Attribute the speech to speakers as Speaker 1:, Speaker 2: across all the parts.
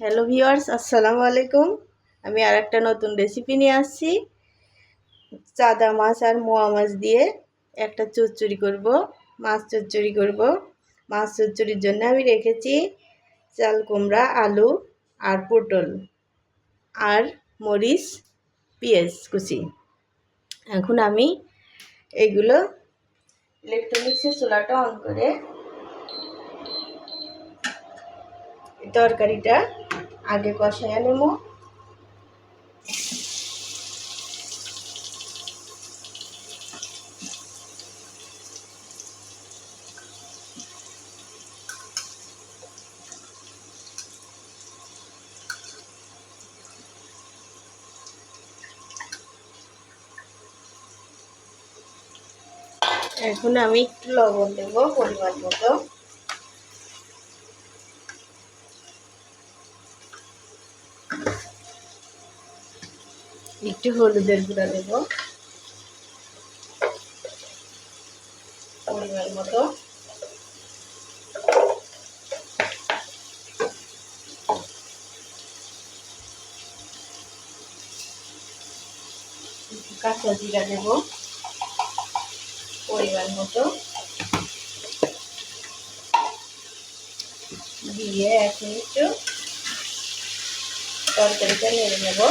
Speaker 1: Hello viewers আসসালামু আলাইকুম। আমি আর একটা নতুন রেসিপি নিয়ে আসছি। চাদা মাছ আর মোয়া মাছ দিয়ে একটা চচ্চড়ি করব, মাছ চচ্চড়ি করব। মাছ চচ্চড়ির জন্য আমি রেখেছি চাল, কুমড়া, আলু আর পটল আর মরিচ, পেঁয়াজ কুচি। এখন আমি এগুলো ইলেকট্রনিক্সের চুলাটা অন করে তরকারিটা আগে কষায় নেব। এখন আমি একটু লবণ দেবো পরিমাণ মতো। একটু হলুদের গুঁড়া দেব। মতো। কাঁচা জিরা দেব। পরিমাণ মতো। দিয়ে এখন একটু তরকারিটা নেড়ে নেব।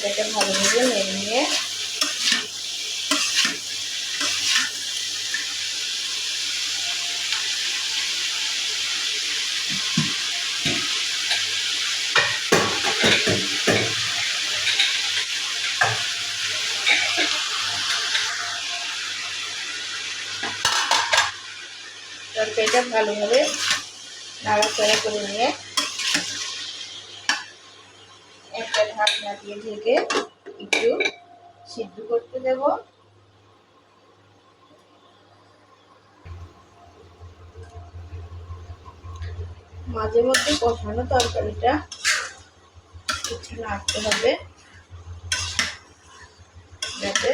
Speaker 1: তরকারিটা ভালোভাবে নেড়ে নিয়ে তরকারিটা ভালোভাবে নাড়াচাড়া করে নিয়ে একটা ঢাকনা দিয়ে ঢেকে একটু সিদ্ধ করতে দেব। মাঝে মধ্যে কষানো তরকারিটা কিছু নাড়তে হবে যাতে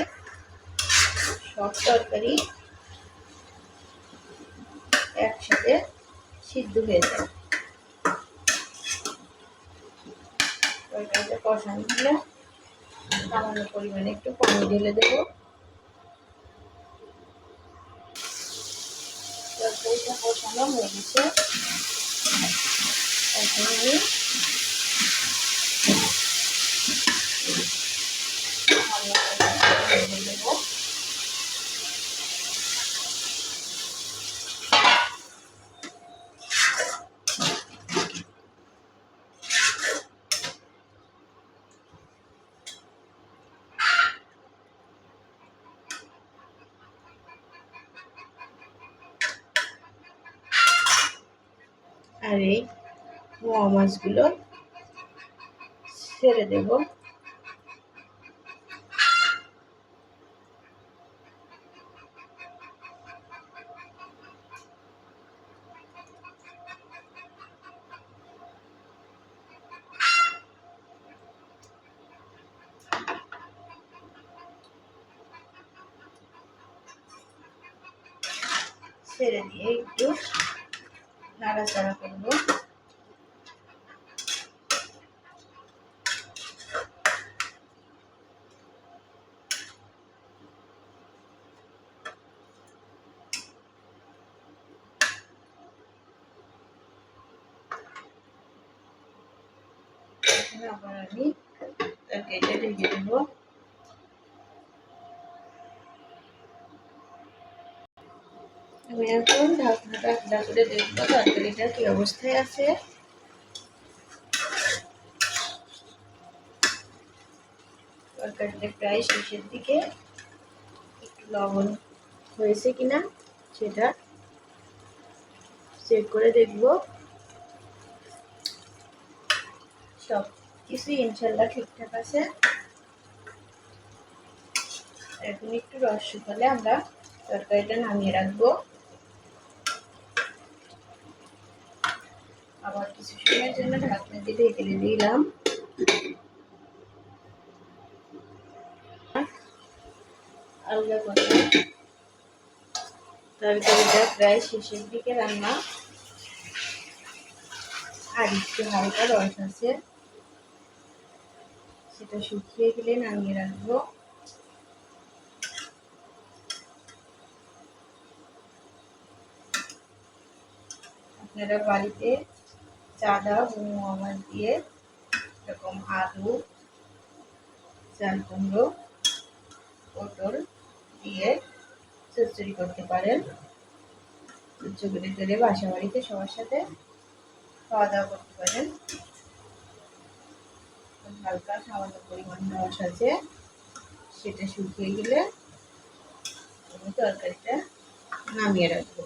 Speaker 1: সব তরকারি একসাথে সিদ্ধ হয়ে যায়। তরকারিটা কষানো হলে সামান্য পরিমাণে একটু পানি ঢেলে দেব। তরকারিটা কষানো হয়ে গেছে। এখন আমি দেবো আর এই মোয়া মাছগুলো ছেড়ে দেব। ছেড়ে দিয়ে একটু নাড়াচাড়া করব আবার আমি তরকারিটা ঢেকে দেবো আমি এখন ঢাকনাটা ঢাকা করে দেখব তরকারিটা কি অবস্থায় আছে? তরকারিটা প্রায় শেষের দিকে। একটু লবণ হয়েছে কিনা সেটা চেক করে দেখব। সব কিছু ইনশাল্লাহ ঠিকঠাক আছে। এখন একটু রস শুকালে আমরা তরকারিটা নামিয়ে রাখব। সময়ের জন্য ঢাকনা দিয়ে ঢেকে দিলাম আলগা করলাম তরকারিটা প্রায় শেষের দিকে রান্না আর একটু হালকা রস আছে সেটা শুকিয়ে গেলে নামিয়ে রাখব আপনারা বাড়িতে চাদা মাছ দিয়ে এরকম আলু, চাল কুমড়ো, পটল দিয়ে চচ্চড়ি করতে পারেন। চচ্চড়ি করে বাসা বাড়িতে সবার সাথে খাওয়া দাওয়া করতে পারেন। হালকা সামান্য পরিমাণ রস আছে। সেটা শুকিয়ে গেলে আমি তরকারিটা নামিয়ে রাখব।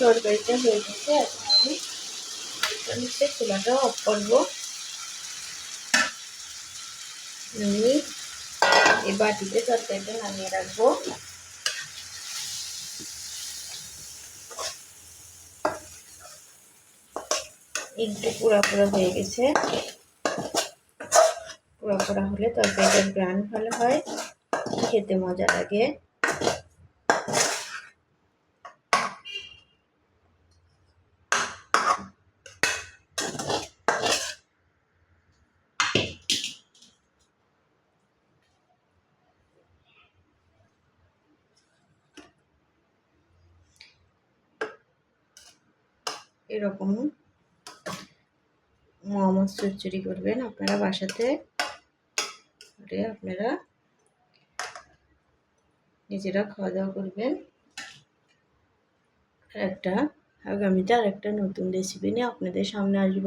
Speaker 1: তরকারিটা হয়ে গেছে এখন আমি নিচে চুলাটা অফ করব আমি এই বাটিতে তরকারিটা নামিয়ে রাখব একটু পুরা পুরা হয়ে গেছে পুরা পুরা হলে তরকারিটার গ্রান ভালো হয় খেতে মজা লাগে এরকম মোহাম্মদ চচ্চড়ি করবেন আপনারা বাসাতে। আপনারা নিজেরা খাওয়া দাওয়া করবেন। আর একটা আগামীতে আর একটা নতুন রেসিপি নিয়ে আপনাদের সামনে আসব।